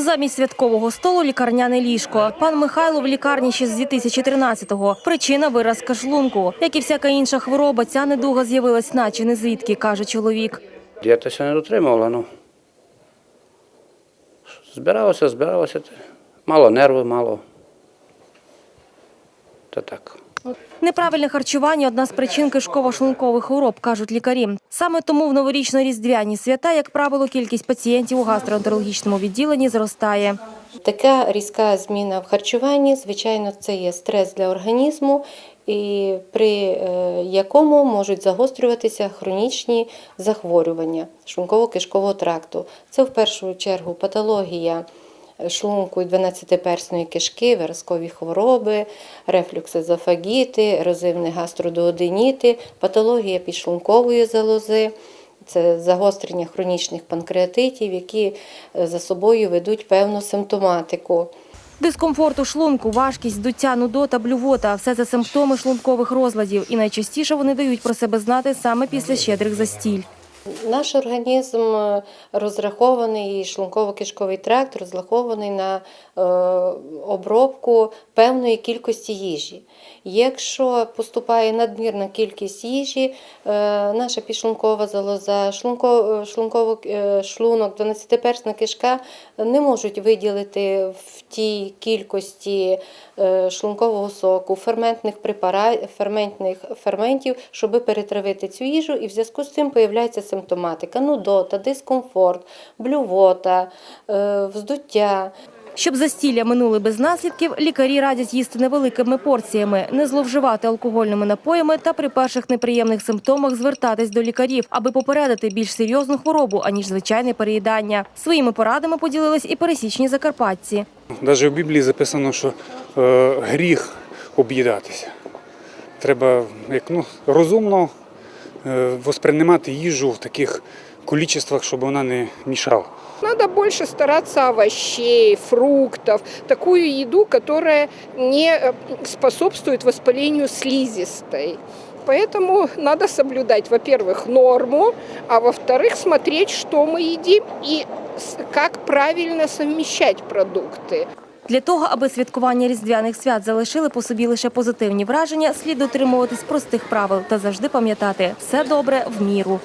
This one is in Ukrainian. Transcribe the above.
Замість святкового столу лікарняне ліжко. Пан Михайло в лікарні ще з 2013-го. Причина виразка шлунку. Як і всяка інша хвороба, ця недуга з'явилась наче не звідки, каже чоловік. Дієта ся не дотримувала, ну. Збиралося, збиралося. Мало нерви, мало. Та так. Неправильне харчування – одна з причин кишково-шлункових хвороб, кажуть лікарі. Саме тому в новорічно-різдвяні свята, як правило, кількість пацієнтів у гастроентерологічному відділенні зростає. Така різка зміна в харчуванні, звичайно, це є стрес для організму, і при е, якому можуть загострюватися хронічні захворювання шлунково-кишкового тракту. Це в першу чергу патологія шлунку і 12-персної кишки, виразкові хвороби, рефлюксозофагіти, ерозивні гастродуоденіти, патологія підшлункової залози. Це загострення хронічних панкреатитів, які е, за собою ведуть певну симптоматику. Дискомфорт у шлунку, важкість, здуття, нудота, блювота – все це симптоми шлункових розладів. І найчастіше вони дають про себе знати саме після щедрих застіль. Наш організм е, розрахований, і шлунково-кишковий тракт розрахований на е, обробку певної кількості їжі. Якщо поступає надмірна кількість їжі, е, наша підшлункова залоза, шлунко, шлунково, шлунок, 12-персна кишка не можуть виділити в тій кількості шлункового соку, ферментних препаратів, ферментних ферментів, щоб перетравити цю їжу, і в зв'язку з цим появляється симптоматика, нудота, дискомфорт, блювота, е, вздуття. Щоб застілля минули без наслідків, лікарі радять їсти невеликими порціями, не зловживати алкогольними напоями та при перших неприємних симптомах звертатись до лікарів, аби попередити більш серйозну хворобу, аніж звичайне переїдання. Своїми порадами поділились і пересічні закарпатці. Навіть у Біблії записано, що е, гріх об'їдатися. Треба як, ну, розумно е, восприймати їжу в таких кількостях, щоб вона не мішала. Надо больше стараться овощей, фруктов, такую еду, которая не э, способствует воспалению слизистой. Поэтому надо соблюдать, во-первых, норму, а во-вторых, смотреть, что мы едим и с- как правильно совмещать продукты. Для того, аби святкування різдвяних свят залишили по собі лише позитивні враження, слід дотримуватись простих правил та завжди пам'ятати – все добре в міру.